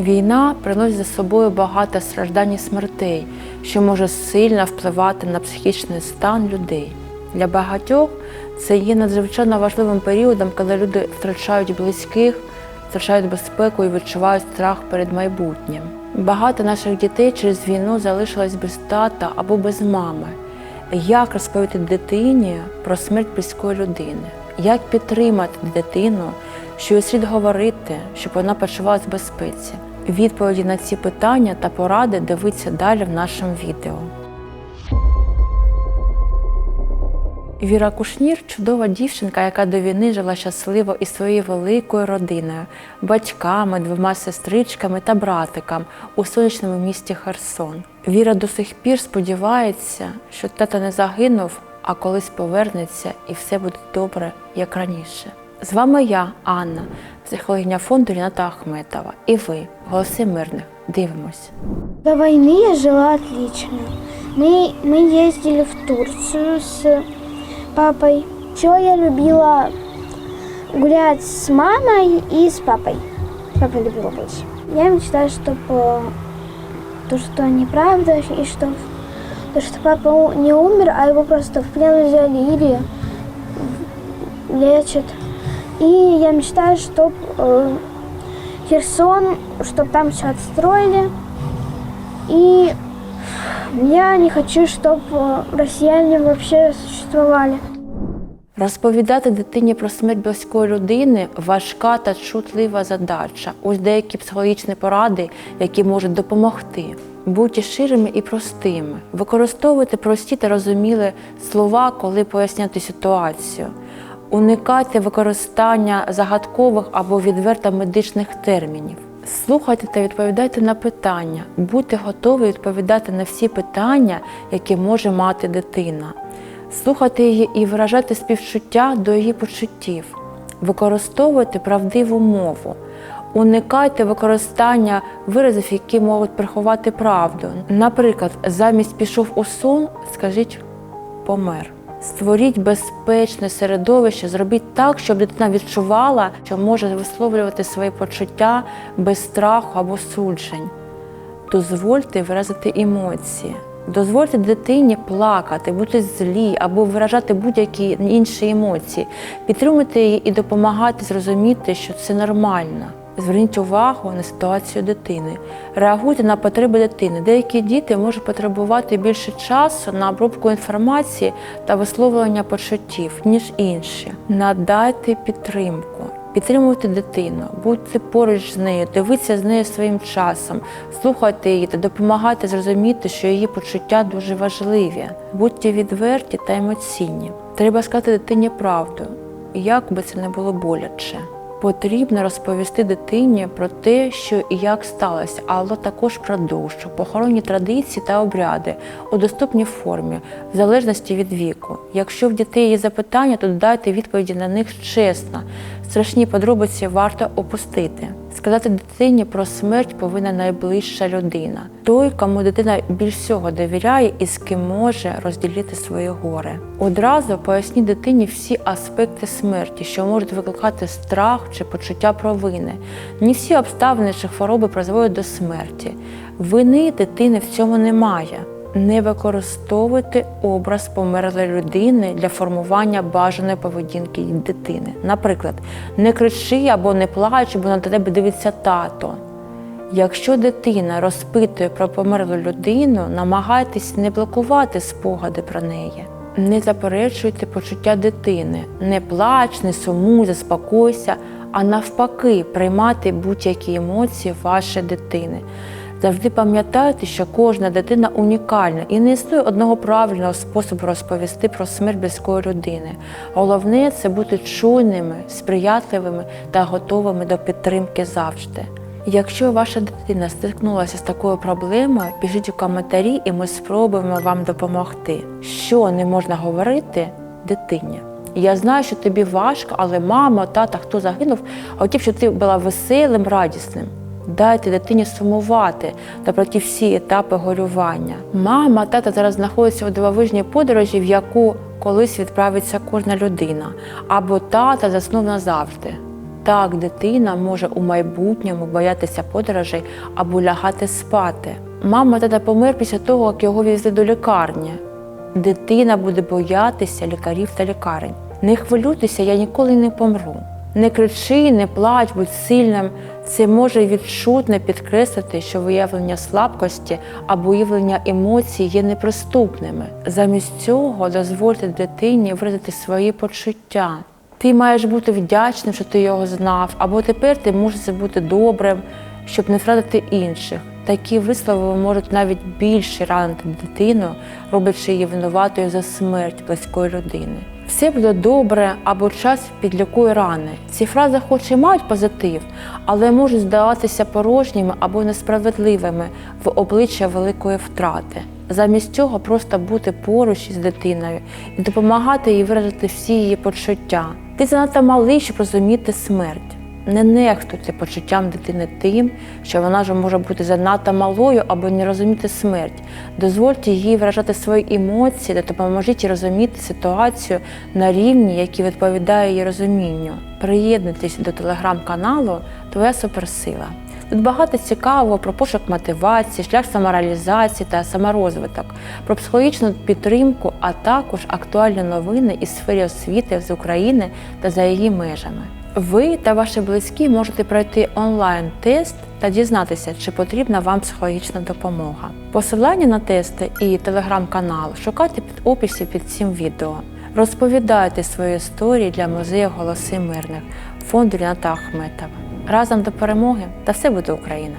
Війна приносить за собою багато страждань і смертей, що може сильно впливати на психічний стан людей. Для багатьох це є надзвичайно важливим періодом, коли люди втрачають близьких, втрачають безпеку і відчувають страх перед майбутнім. Багато наших дітей через війну залишилось без тата або без мами. Як розповісти дитині про смерть близької людини? Як підтримати дитину, що слід говорити, щоб вона почувалася в безпеці? Відповіді на ці питання та поради дивіться далі в нашому відео. Віра Кушнір чудова дівчинка, яка до війни жила щасливо із своєю великою родиною, батьками, двома сестричками та братиком у сонячному місті Херсон. Віра до сих пір сподівається, що тато не загинув, а колись повернеться і все буде добре, як раніше. З вами я, Анна, психологиня фонду Ріната Ахметова. І ви, голоси мирних. Дивимось. До войны я жила отлично. Мы, мы ездили в Турцию с папой. Еще я любила гулять с мамой и с папой. С папой любила больше. Я мечтаю, чтобы то, что неправда, и что то, что папа у- не умер, а его просто в плен взяли или лечат. И я мечтаю, чтобы Херсон, чтобы там все отстроили. И я не хочу, чтобы россияне вообще существовали. Розповідати дитині про смерть близької людини важка та чутлива задача. Ось деякі психологічні поради, які можуть допомогти. Будьте щирими і простими. Використовуйте прості та розумілі слова, коли поясняти ситуацію. Уникайте використання загадкових або відверто медичних термінів. Слухайте та відповідайте на питання. Будьте готові відповідати на всі питання, які може мати дитина. Слухайте її і виражайте співчуття до її почуттів. Використовуйте правдиву мову. Уникайте використання виразів, які можуть приховати правду. Наприклад, замість пішов у сон, скажіть помер. Створіть безпечне середовище, зробіть так, щоб дитина відчувала, що може висловлювати свої почуття без страху або суджень. Дозвольте виразити емоції. Дозвольте дитині плакати, бути злі або виражати будь-які інші емоції. Підтримуйте її і допомагати зрозуміти, що це нормально. Зверніть увагу на ситуацію дитини. Реагуйте на потреби дитини. Деякі діти можуть потребувати більше часу на обробку інформації та висловлення почуттів, ніж інші. Надайте підтримку. Підтримуйте дитину, будьте поруч з нею, дивіться з нею своїм часом, слухайте її та допомагайте зрозуміти, що її почуття дуже важливі. Будьте відверті та емоційні. Треба сказати дитині правду, як би це не було боляче. Потрібно розповісти дитині про те, що і як сталося, але також про душу, похоронні традиції та обряди у доступній формі, в залежності від віку. Якщо в дітей є запитання, то додайте відповіді на них чесно. Страшні подробиці варто опустити. Сказати дитині про смерть повинна найближча людина, той, кому дитина більш всього довіряє і з ким може розділити своє горе. Одразу поясніть дитині всі аспекти смерті, що можуть викликати страх чи почуття провини. Не всі обставини чи хвороби призводять до смерті. Вини дитини в цьому немає. Не використовуйте образ померлої людини для формування бажаної поведінки дитини. Наприклад, не кричи або не плач, бо на тебе дивиться тато. Якщо дитина розпитує про померлу людину, намагайтесь не блокувати спогади про неї. Не заперечуйте почуття дитини, не плач, не сумуй, заспокойся, а навпаки, приймати будь-які емоції вашої дитини. Завжди пам'ятайте, що кожна дитина унікальна і не існує одного правильного способу розповісти про смерть близької людини. Головне це бути чуйними, сприятливими та готовими до підтримки завжди. Якщо ваша дитина стикнулася з такою проблемою, пишіть у коментарі, і ми спробуємо вам допомогти. Що не можна говорити дитині? Я знаю, що тобі важко, але мама, тата, хто загинув, хотів, щоб ти була веселим, радісним. Дайте дитині сумувати та пройти всі етапи горювання. Мама, тата зараз знаходяться у дивовижній подорожі, в яку колись відправиться кожна людина, або тата заснув назавжди. Так, дитина може у майбутньому боятися подорожей або лягати спати. Мама тата помер після того, як його везли до лікарні. Дитина буде боятися лікарів та лікарень. Не хвилюйтеся, я ніколи не помру. Не кричи, не плач, будь сильним. Це може відчутно підкреслити, що виявлення слабкості або виявлення емоцій є неприступними. Замість цього дозвольте дитині виразити свої почуття. Ти маєш бути вдячним, що ти його знав, або тепер ти можеш бути добрим, щоб не втратити інших. Такі вислови можуть навіть більше ранити дитину, роблячи її винуватою за смерть близької людини. Все буде добре або час підлікує рани. Ці фрази хоч і мають позитив, але можуть здаватися порожніми або несправедливими в обличчя великої втрати. Замість цього просто бути поруч із дитиною і допомагати їй виразити всі її почуття. Ти занадто малий, щоб розуміти смерть. Не нехтуйте почуттям дитини тим, що вона ж може бути занадто малою або не розуміти смерть. Дозвольте їй виражати свої емоції та допоможіть їй розуміти ситуацію на рівні, який відповідає її розумінню. Приєднуйтесь до телеграм-каналу Твоя суперсила. Тут багато цікавого про пошук мотивації, шлях самореалізації та саморозвиток, про психологічну підтримку, а також актуальні новини із сфери освіти з України та за її межами. Ви та ваші близькі можете пройти онлайн-тест та дізнатися, чи потрібна вам психологічна допомога. Посилання на тести і телеграм-канал шукайте під описі під цим відео. Розповідайте свої історії для музею Голоси мирних фонду Ріната Ахметова. Разом до перемоги та все буде Україна!